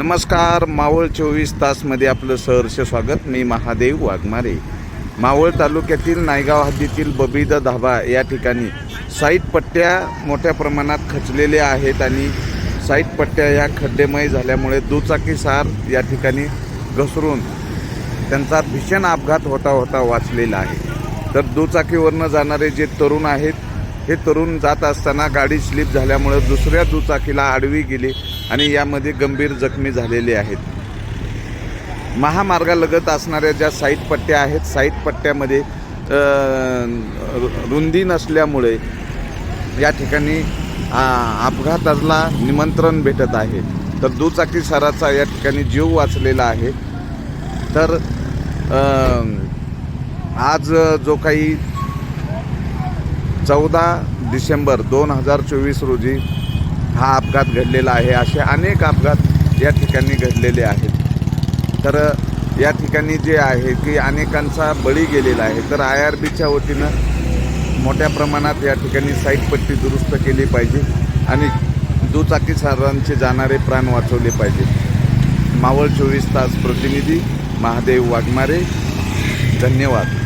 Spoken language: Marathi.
नमस्कार मावळ चोवीस तासमध्ये आपलं सहर्ष स्वागत. मी महादेव वाघमारे. मावळ तालुक्यातील नायगाव हद्दीतील बबीदा धाबा या ठिकाणी साईट पट्ट्या मोठ्या प्रमाणात खचलेल्या आहेत आणि साईट पट्ट्या या खड्डेमय झाल्यामुळे दुचाकीसार या ठिकाणी घसरून त्यांचा भीषण अपघात होता होता वाचलेला आहे. तर दुचाकीवरनं जाणारे जे तरुण आहेत हे तरुण जात असताना गाडी स्लिप झाल्यामुळे दुसऱ्या दुचाकीला आडवी गेली. आणि यामध्ये गंभीर जखमी झालेले आहेत. महामार्गालगत असणाऱ्या ज्या साईट पट्ट्या आहेत साईट पट्ट्यामध्ये रुंदी नसल्यामुळे या ठिकाणी अपघाताला निमंत्रण भेटत आहे. तर दुचाकी सराचा या ठिकाणी जीव वाचलेला आहे. तर आज जो काही चौदा डिसेंबर दोन हजार चोवीस रोजी हा अपघात घडलेला आहे. असे अनेक अपघात या ठिकाणी घडलेले आहेत. तर या ठिकाणी जे आहे की अनेकांचा बळी गेलेला आहे. तर आय आर बीच्या वतीनं मोठ्या प्रमाणात या ठिकाणी साईटपट्टी दुरुस्त केली पाहिजे आणि दुचाकी सारांचे जाणारे प्राण वाचवले पाहिजे. मावळ चोवीस तास प्रतिनिधी महादेव वाघमारे. धन्यवाद.